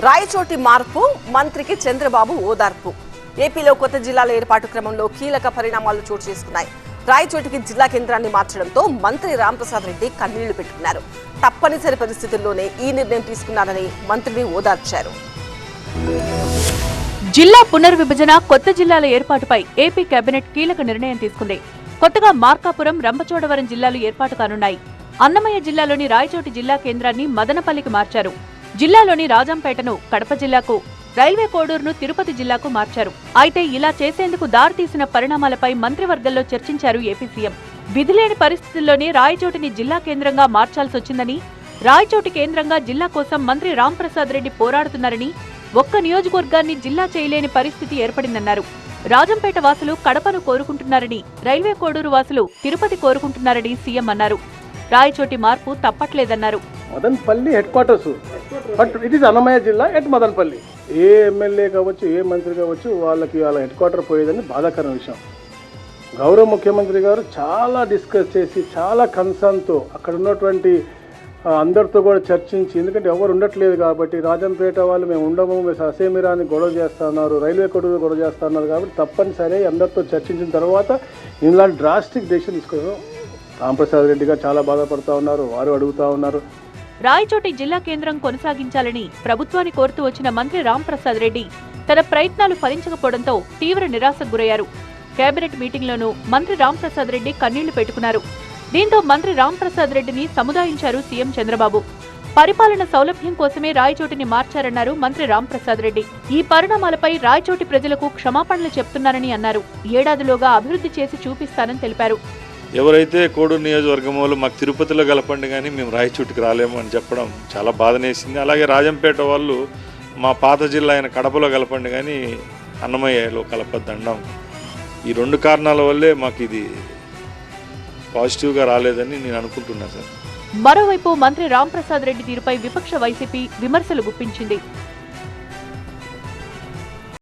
రాయచోటి మార్పు మంత్రికి చంద్రబాబు ఓదార్పు. ఏపీలో కొత్త జిల్లాల ఏర్పాటు క్రమంలో కీలక పరిణామాలు చోటు చేసుకున్నాయి. రాయచోటికి జిల్లా కేంద్రాన్ని మార్చడంతో మంత్రి రాంప్రసాద్ రెడ్డి కన్నీళ్ళు పెట్టుకున్నారు. తప్పనిసరి పరిస్థితుల్లోనే ఈ నిర్ణయం తీసుకున్నారని మంత్రిని ఓదార్చారు. జిల్లా పునర్విభజన కొత్త జిల్లాల ఏర్పాటుపై ఏపీ కేబినెట్ కీలక నిర్ణయం తీసుకుంది. కొత్తగా మార్కాపురం రంపచోడవరం జిల్లాలు ఏర్పాటు కానున్నాయి. అన్నమయ్య జిల్లాలోని రాయచోటి జిల్లా కేంద్రాన్ని మదనపల్లికి మార్చారు. జిల్లాలోని రాజంపేటను కడప జిల్లాకు రైల్వే కోడూరును తిరుపతి జిల్లాకు మార్చారు. అయితే ఇలా చేసేందుకు దారితీసిన పరిణామాలపై మంత్రివర్గంలో చర్చించారు ఏపీ సీఎం. విధిలేని పరిస్థితుల్లోనే రాయచోటిని జిల్లా కేంద్రంగా మార్చాల్సి వచ్చిందని రాయచోటి కేంద్రంగా జిల్లా కోసం మంత్రి రాంప్రసాద్ రెడ్డి పోరాడుతున్నారని ఒక్క నియోజకవర్గాన్ని జిల్లా చేయలేని పరిస్థితి ఏర్పడిందన్నారు. రాజంపేట వాసులు కడపను కోరుకుంటున్నారని రైల్వే కోడూరు వాసులు తిరుపతి కోరుకుంటున్నారని సీఎం అన్నారు. రాయచోటి మార్పు తప్పట్లేదన్నారు. Madanapalle headquarters. But it is Annamayya జిల్లా ఎట్ మదనపల్లి. ఏ ఎమ్మెల్యే కావచ్చు ఏ మంత్రి కావచ్చు వాళ్ళకి వాళ్ళ హెడ్ క్వార్టర్ పోయేదని బాధాకరమైన విషయం. గౌరవ ముఖ్యమంత్రి గారు చాలా డిస్కస్ చేసి చాలా కన్సర్న్తో అక్కడ ఉన్నటువంటి అందరితో కూడా చర్చించి ఎందుకంటే ఎవరు ఉండట్లేదు కాబట్టి రాజంపేట వాళ్ళు మేము ఉండము మేము అసేమిరాని గొడవ చేస్తున్నారు రైల్వే కొడుకు గొడవ చేస్తున్నారు కాబట్టి తప్పనిసరి అందరితో చర్చించిన తర్వాత ఇలాంటి డ్రాస్టిక్ డెసిషన్ తీసుకున్నాం రాంప్రసాద్ రెడ్డి గారు చాలా బాధపడుతూ ఉన్నారు వారు అడుగుతా ఉన్నారు. రాయచోటి జిల్లా కేంద్రం కొనసాగించాలని ప్రభుత్వాన్ని కోరుతూ వచ్చిన మంత్రి రాంప్రసాద్ రెడ్డి తన ప్రయత్నాలు ఫలించకపోవడంతో తీవ్ర నిరాశకు గురయ్యారు. కేబినెట్ మీటింగ్లోనూ మంత్రి రాంప్రసాద్ రెడ్డి కన్నీళ్ళు పెట్టుకున్నారు. దీంతో మంత్రి రాంప్రసాద్ రెడ్డిని సముదాయించారు సీఎం చంద్రబాబు. పరిపాలన సౌలభ్యం కోసమే రాయచోటిని మార్చారన్నారు మంత్రి రాంప్రసాద్ రెడ్డి. ఈ పరిణామాలపై రాయచోటి ప్రజలకు క్షమాపణలు చెప్తున్నారని అన్నారు. ఏడాదిలోగా అభివృద్ధి చేసి చూపిస్తానని తెలిపారు. ఎవరైతే కోడూరు నియోజకవర్గం వాళ్ళు మాకు తిరుపతిలో కలపండి కానీ మేము రాయచూటికి రాలేము అని చెప్పడం చాలా బాధనేసింది. అలాగే రాజంపేట వాళ్ళు మా పాత జిల్లా అయిన కడపలో కలపండి కానీ అన్నమయ్యలో కలపద్దండం. ఈ రెండు కారణాల వల్లే మాకు ఇది పాజిటివ్గా రాలేదని నేను అనుకుంటున్నాను సార్. మరోవైపు మంత్రి రాంప్రసాద్ రెడ్డి తీరుపై విపక్ష వైసీపీ విమర్శలు గుప్పించింది.